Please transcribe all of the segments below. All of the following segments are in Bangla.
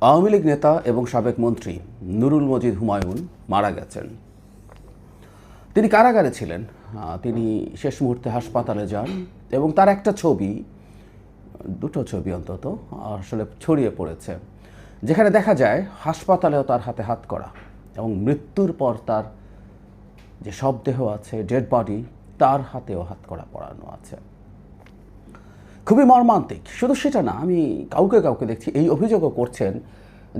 আওয়ামী লীগ নেতা এবং সাবেক মন্ত্রী নুরুল মজিদ হুমায়ুন মারা গেছেন। তিনি কারাগারে ছিলেন। তিনি শেষ মুহূর্তে হাসপাতালে যান এবং তার একটা ছবি, দুটো ছবি অন্তত, আসলে ছড়িয়ে পড়েছে। যেখানে দেখা যায় হাসপাতালেও তার হাতে হাত করা এবং মৃত্যুর পর তার যে শবদেহ আছে, ডেড বডি, তার হাতেও হাত করা পড়ানো আছে। খুবই মর্মান্তিক। শুধু সেটা না, আমি কাউকে কাউকে দেখছি, এই অভিযোগও করছেন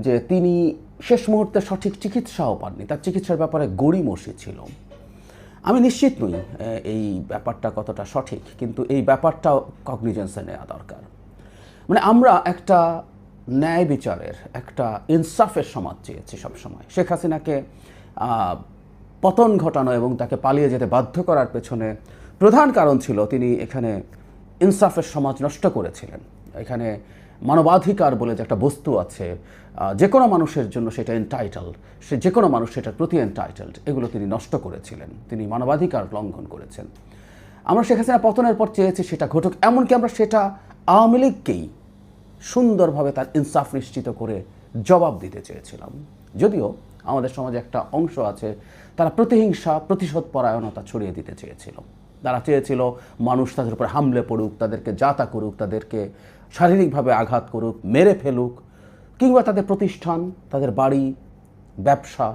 যে তিনি শেষ মুহূর্তে সঠিক চিকিৎসাও পাননি। তার চিকিৎসার ব্যাপারে গড়িমসি ছিল। আমি নিশ্চিত নই এই ব্যাপারটা কতটা সঠিক, কিন্তু এই ব্যাপারটাও কগনিজেন্সে নেওয়া দরকার। মানে আমরা একটা ন্যায় বিচারের, একটা ইনসাফের সমাজ চেয়েছি সবসময়। শেখ হাসিনাকে পতন ঘটানো এবং তাকে পালিয়ে যেতে বাধ্য করার পেছনে প্রধান কারণ ছিল তিনি এখানে ইনসাফের সমাজ নষ্ট করেছিলেন। এখানে মানবাধিকার বলে যে একটা বস্তু আছে যে কোনো মানুষের জন্য সেটা এনটাইটেল সে যে কোনো মানুষ সেটার প্রতি এনটাইটেলড এগুলো তিনি নষ্ট করেছিলেন। তিনি মানবাধিকার লঙ্ঘন করেছেন। আমরা শেখ হাসিনা পতনের পর চেয়েছি সেটা ঘটুক, এমনকি আমরা সেটা আওয়ামী লীগকেই সুন্দরভাবে তার ইনসাফ নিশ্চিত করে জবাব দিতে চেয়েছিলাম। যদিও আমাদের সমাজে একটা অংশ আছে, তারা প্রতিহিংসা প্রতিশোধ পরায়ণতা ছড়িয়ে দিতে চেয়েছিল। তারা চেয়েছিল মানুষ তাদের উপর হামলে পড়ুক, তাদেরকে যাতা করুক, তাদেরকে শারীরিকভাবে আঘাত করুক, মেরে ফেলুক, কিংবা তাদের প্রতিষ্ঠান, তাদের বাড়ি, ব্যবসা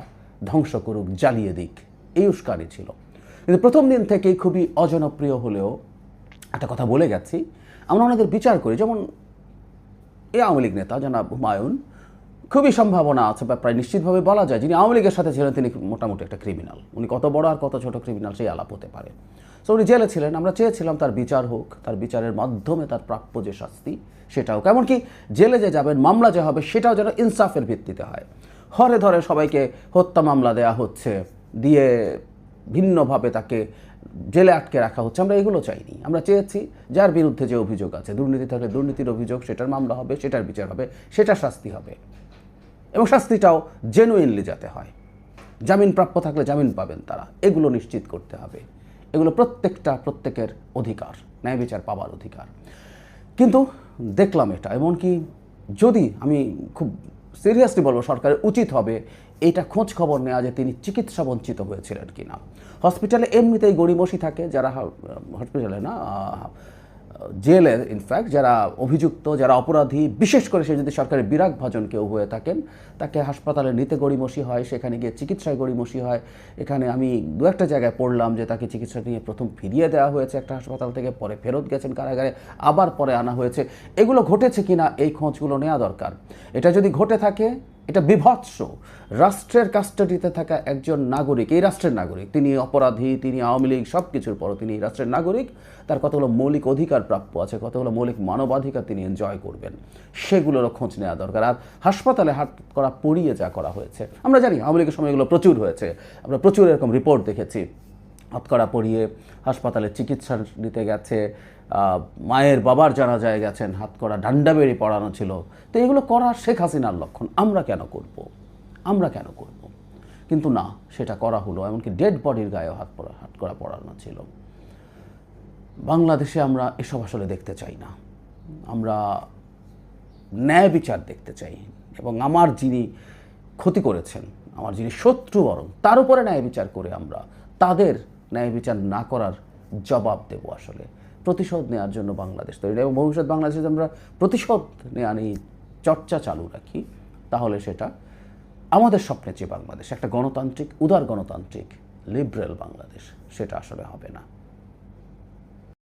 ধ্বংস করুক, জ্বালিয়ে দিক। এই উস্কানি ছিল। কিন্তু প্রথম দিন থেকেই খুবই অজনপ্রিয় হলেও একটা কথা বলে গেছি। আমরা ওনাদের বিচার করি। যেমন এই আওয়ামী লীগ নেতা জনাব হুমায়ুন, খুবই সম্ভাবনা আছে বা প্রায় নিশ্চিতভাবে বলা যায় যিনি আওয়ামী লীগের সাথে ছিলেন তিনি মোটামুটি একটা ক্রিমিনাল উনি কত বড় আর কত ছোট ক্রিমিনাল সেই আলাপ হতে পারে। সো উনি জেলে ছিলেন, আমরা চেয়েছিলাম তার বিচার হোক, তার বিচারের মাধ্যমে তার প্রাপ্য যে শাস্তি, সেটাও। এমনকি জেলে যে যাবেন, মামলা যে হবে, সেটাও যেন ইনসাফের ভিত্তিতে হয়। হরে ধরে সবাইকে হত্যা মামলা দেয়া হচ্ছে, দিয়ে ভিন্নভাবে তাকে জেলে আটকে রাখা হচ্ছে, আমরা এগুলো চাইনি। আমরা চেয়েছি যার বিরুদ্ধে যে অভিযোগ আছে, দুর্নীতি থাকলে দুর্নীতির অভিযোগ, সেটার মামলা হবে, সেটার বিচার হবে সেটার শাস্তি হবে। এবং শাস্তিটাও জেনুইনলি যাতে হয়। জামিন প্রাপ্য থাকলে জামিন পাবেন তারা, এগুলো নিশ্চিত করতে হবে। এগুলো প্রত্যেকটা প্রত্যেকের অধিকার, ন্যায় বিচার পাবার অধিকার। কিন্তু দেখলাম এটা, এমনকি যদি আমি খুব সিরিয়াসলি বলব, সরকারের উচিত হবে এটা খোঁজ খবর নেওয়া যে তিনি চিকিৎসা বঞ্চিত হয়েছিলেন কি না হসপিটালে এমনিতেই গড়িমসি থাকে, যারা হসপিটালে না জেলে ইনফ্যাক্ট যারা অভিযুক্ত, যারা অপরাধী, বিশেষ করে সে যদি সরকারের বিরাগ ভাজন কেউ হয়ে থাকেন, তাকে হাসপাতালে নিতে গড়িমসি হয়, সেখানে গিয়ে চিকিৎসায় গড়িমসি হয়। এখানে আমি দু একটা জায়গায় পড়লাম যে তাকে চিকিৎসা নিয়ে প্রথম ফিরিয়ে দেওয়া হয়েছে একটা হাসপাতাল থেকে, পরে ফেরত গেছেন কারাগারে, আবার পরে আনা হয়েছে। এগুলো ঘটেছে কিনা, এই খোঁজগুলো নেওয়া দরকার। এটা যদি ঘটে থাকে এটা বিভৎস। রাষ্ট্রের কাস্টাডিতে থাকা একজন নাগরিক, এই রাষ্ট্রের নাগরিক, তিনি অপরাধী, তিনি আওয়ামী লীগ সব কিছুর পরও তিনি রাষ্ট্রের নাগরিক, তার কতগুলো মৌলিক অধিকার প্রাপ্য আছে কতগুলো মৌলিক মানবাধিকার তিনি এনজয় করবেন। সেগুলোরও খোঁজ নেওয়া দরকার। আর হাসপাতালে হাত করা, পড়িয়ে যা করা হয়েছে। আমরা জানি আওয়ামী লীগের সময় এগুলো প্রচুর হয়েছে। আমরা প্রচুর এরকম রিপোর্ট দেখেছি। হাতকড়া পরিয়ে হাসপাতালে চিকিৎসা নিতে গেছে মায়ের বাবার জানা যায় গেছেন হাতকড়া ডান্ডা বেড়ে পড়ানো ছিল। তো এগুলো করা শেখ হাসিনার লক্ষণ। আমরা কেন করব? আমরা কেন করব? কিন্তু না, সেটা করা হলো, এমনকি ডেড বডির গায়েও হাত পড়া হাত করা পড়ানো ছিল। বাংলাদেশে আমরা এসব আসলে দেখতে চাই না। আমরা ন্যায় বিচার দেখতে চাই। এবং আমার যিনি ক্ষতি করেছেন, আমার যিনি শত্রু বরং, তার উপরে ন্যায় বিচার করে আমরা তাদের ন্যায় বিচার না করার জবাব দেব আসলে। প্রতিশোধ নেওয়ার জন্য বাংলাদেশ তৈরি। এবং ভবিষ্যৎ বাংলাদেশে যদি আমরা প্রতিশোধ নেওয়া নিয়ে চর্চা চালু রাখি, তাহলে সেটা আমাদের স্বপ্নের চেয়ে বাংলাদেশ, একটা গণতান্ত্রিক, উদার গণতান্ত্রিক লিবারেল বাংলাদেশ, সেটা আসলে হবে না।